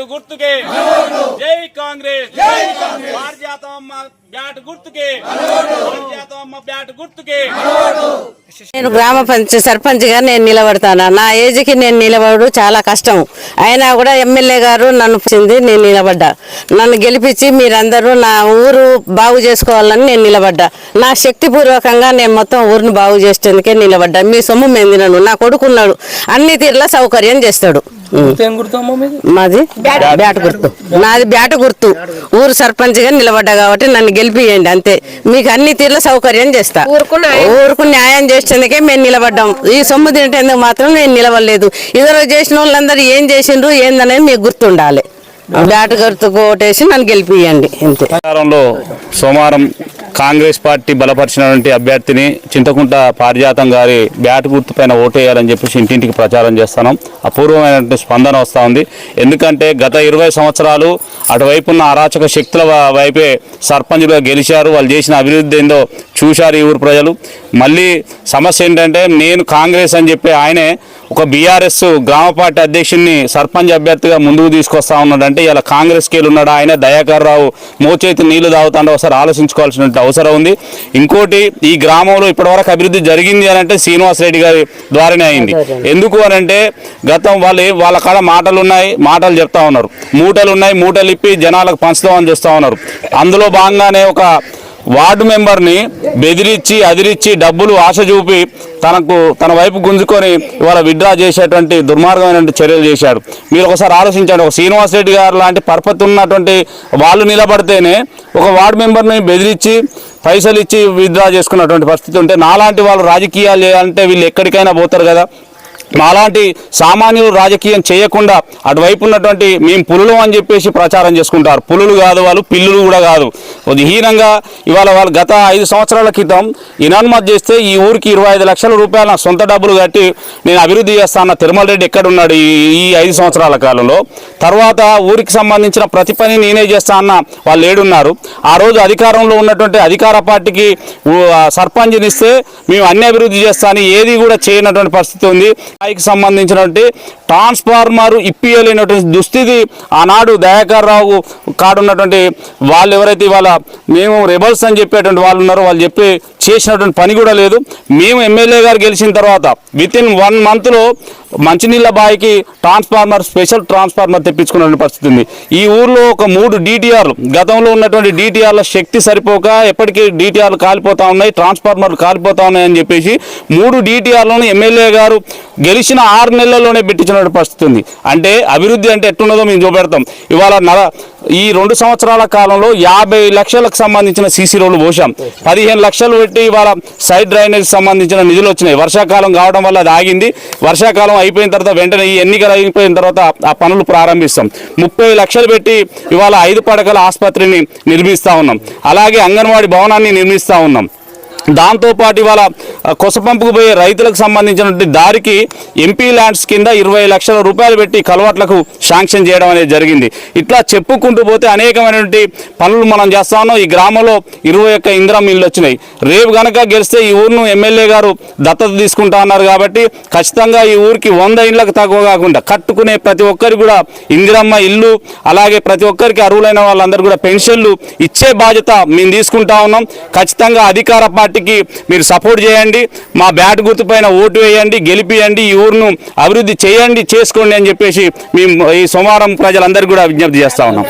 Bat గుర్తుకే. జై కాంగ్రెస్. నేను గ్రామ పంచ సర్పంచ్గా నేను నిలబడతాను? నా ఏజ్కి నేను నిలబడు చాలా కష్టం. అయినా కూడా ఎమ్మెల్యే గారు నన్ను పిలిచింది నేను నిలబడ్డా. నన్ను గెలిపించి మీరందరూ నా ఊరు బాగు చేసుకోవాలని నేను నిలబడ్డా. నా శక్తిపూర్వకంగా నేను మొత్తం ఊరిని బాగు చేసేందుకే నిలబడ్డా. మీ సొమ్ము మెందినను నా కొడుకున్నాడు. అన్ని తీర్ల సౌకర్యం చేస్తాడు. మీది? మాది బ్యాట గుర్తు. నాది బ్యాట గుర్తు. ఊరు సర్పంచ్గా నిలబడ్డా కాబట్టి నన్ను గెలిపియండి అంతే. మీకు అన్ని తీర్ల సౌకర్యం చేస్తా. ఊరుకు న్యాయం చేసేందుకే మేము నిలబడ్డాం. ఈ సొమ్ము తింటేందుకు మాత్రం నేను నిలవలేదు ఇతరులు చేసిన వాళ్ళందరూ ఏం చేసిండ్రు ఏందనేది మీకు గుర్తుండాలి. బ్యాట గుర్తుకు ఓటేసి నన్ను గెలిపియండి అంతే. సోమవారం కాంగ్రెస్ పార్టీ బలపరిచినటువంటి అభ్యర్థిని చింతకుంట పారిజాతం గారి బ్యాట్ గుర్తు పైన ఓటేయాలని చెప్పేసి ఇంటింటికి ప్రచారం చేస్తాను అపూర్వమైనటువంటి స్పందన వస్తూ ఉంది. ఎందుకంటే గత ఇరవై సంవత్సరాలు అటువైపు ఉన్న అరాచక శక్తుల వైపే సర్పంచ్గా గెలిచారు. వాళ్ళు చేసిన అభివృద్ధి ఏందో చూశారు ఈ ఊరు ప్రజలు. మళ్ళీ సమస్య ఏంటంటే నేను కాంగ్రెస్ అని చెప్పి ఆయనే ఒక బీఆర్ఎస్ గ్రామ పార్టీ అధ్యక్షుడిని సర్పంచ్ అభ్యర్థిగా ముందుకు తీసుకొస్తా ఉన్నాడంటే ఇలా కాంగ్రెస్ కేలు ఉన్నాడు? ఆయన దయాకర్ రావు మోచేతి నీళ్ళు తాగుతాంటే ఒకసారి ఆలోచించుకోవాల్సిన అవసరం ఉంది. ఇంకోటి ఈ గ్రామంలో ఇప్పటివరకు అభివృద్ధి జరిగింది అని అంటే శ్రీనివాస్ రెడ్డి గారి ద్వారానే అయింది. ఎందుకు అని అంటే గతం వాళ్ళు వాళ్ళ కాడ మాటలు ఉన్నాయి మాటలు చెప్తా ఉన్నారు. మూటలు ఉన్నాయి మూటలు ఇప్పి జనాలకు పంచుతామని చూస్తూ ఉన్నారు. అందులో భాగంగానే ఒక వార్డు మెంబర్ని బెదిరించి అదిరించి డబ్బులు ఆశ చూపి తనకు తన వైపు గుంజుకొని ఇవాళ విడ్డ్రా చేసేటువంటి దుర్మార్గమైనటువంటి చర్యలు చేశాడు మీరు ఒకసారి ఆలోచించండి. ఒక శ్రీనివాస్ రెడ్డి గారు లాంటి పరపతి ఉన్నటువంటి వాళ్ళు నిలబడితేనే ఒక వార్డు మెంబర్ని బెదిరించి పైసలు ఇచ్చి విత్డ్రా చేసుకున్నటువంటి పరిస్థితి ఉంటే నాలాంటి వాళ్ళు రాజకీయాలు చేయాలంటే వీళ్ళు ఎక్కడికైనా పోతారు కదా. మాలాంటి సామాన్యులు రాజకీయం చేయకుండా అటువైపు ఉన్నటువంటి మేము పులులు అని చెప్పేసి ప్రచారం చేసుకుంటారు. పులులు కాదు వాళ్ళు పిల్లులు కూడా కాదు. హీనంగా ఇవాళ వాళ్ళు గత ఐదు సంవత్సరాల క్రితం ఇనాన్మత్ చేస్తే ఈ ఊరికి ఇరవై ఐదు లక్షల రూపాయల సొంత డబ్బులు కట్టి నేను అభివృద్ధి చేస్తాను తిరుమల రెడ్డి ఎక్కడున్నాడు ఈ ఈ ఐదు సంవత్సరాల కాలంలో. తర్వాత ఊరికి సంబంధించిన ప్రతి పని నేనే చేస్తా అన్న వాళ్ళు ఏడున్నారు. ఆ రోజు అధికారంలో ఉన్నటువంటి అధికార పార్టీకి సర్పంచ్నిస్తే మేము అన్ని అభివృద్ధి చేస్తాను ఏది కూడా చేయనటువంటి పరిస్థితి ఉంది. స్థాయికి సంబంధించినటువంటి ట్రాన్స్ఫార్మర్ ఇప్పియలేనటువంటి దుస్థితి ఆనాడు దయాకర్ రావు కాడున్నటువంటి వాళ్ళు ఎవరైతే ఇవాళ మేము రెబల్స్ అని చెప్పేటువంటి వాళ్ళు ఉన్నారో వాళ్ళు చెప్పి చేసినటువంటి పని కూడా లేదు. మేము ఎమ్మెల్యే గారు గెలిచిన తర్వాత విత్ ఇన్ వన్ మంత్లో మంచినీళ్ళ బాయికి ట్రాన్స్ఫార్మర్ స్పెషల్ ట్రాన్స్ఫార్మర్ తెప్పించుకున్న పరిస్థితి ఉంది. ఈ ఊర్లో ఒక మూడు డిటిఆర్లు గతంలో ఉన్నటువంటి డిటిఆర్ల శక్తి సరిపోక ఎప్పటికీ డిటిఆర్లు కాలిపోతా ఉన్నాయి ట్రాన్స్ఫార్మర్లు కాలిపోతా ఉన్నాయి అని చెప్పేసి మూడు డిటిఆర్లను ఎమ్మెల్యే గారు గెలిచిన ఆరు నెలల్లోనే పెట్టించిన పరిస్థితి ఉంది. అంటే అభివృద్ధి అంటే ఎట్టున్నదో మేము చూపెడతాం. ఇవాళ నల ఈ రెండు సంవత్సరాల కాలంలో యాభై లక్షలకు సంబంధించిన సీసీ రోడ్లు పోసాం పదిహేను లక్షలు పెట్టి ఇవాళ సైడ్ డ్రైనేజ్ సంబంధించిన నిధులు వచ్చినాయి. వర్షాకాలం కావడం వల్ల అది ఆగింది. వర్షాకాలం అయిపోయిన తర్వాత వెంటనే ఈ ఎన్నికలు అయిపోయిన తర్వాత ఆ పనులు ప్రారంభిస్తాం. ముప్పై లక్షలు పెట్టి ఇవాళ ఐదు పడకల ఆసుపత్రిని నిర్మిస్తూ ఉన్నాం. అలాగే అంగన్వాడీ భవనాన్ని నిర్మిస్తూ ఉన్నాం. దాంతోపాటు ఇవాళ కొసపంపుకు పోయే రైతులకు సంబంధించినటువంటి దారికి ఎంపీ ల్యాండ్స్ కింద ఇరవై లక్షల రూపాయలు పెట్టి కలవాట్లకు శాంక్షన్ చేయడం అనేది జరిగింది. ఇట్లా చెప్పుకుంటూ పోతే అనేకమైనటువంటి పనులు మనం చేస్తా ఉన్నాం. ఈ గ్రామంలో ఇరవై ఒక్క ఇంద్రం ఇల్లు వచ్చినాయి. రేపు కనుక గెలిస్తే ఈ ఊరును ఎమ్మెల్యే గారు దత్తత తీసుకుంటా అన్నారు కాబట్టి ఖచ్చితంగా ఈ ఊరికి వంద ఇళ్ళకు తక్కువ కాకుండా కట్టుకునే ప్రతి ఒక్కరికి కూడా ఇందిరమ్మ ఇల్లు అలాగే ప్రతి ఒక్కరికి అర్హులైన వాళ్ళందరూ కూడా పెన్షన్లు ఇచ్చే బాధ్యత మేము తీసుకుంటా ఉన్నాం. ఖచ్చితంగా అధికార పార్టీ పార్టీకి మీరు సపోర్ట్ చేయండి మా బ్యాట్ గుర్తు పైన ఓటు వేయండి గెలిపియండి ఈ ఊరును అభివృద్ధి చేయండి చేసుకోండి అని చెప్పేసి మేము ఈ సోమవారం ప్రజలందరికీ కూడా విజ్ఞప్తి చేస్తా ఉన్నాం.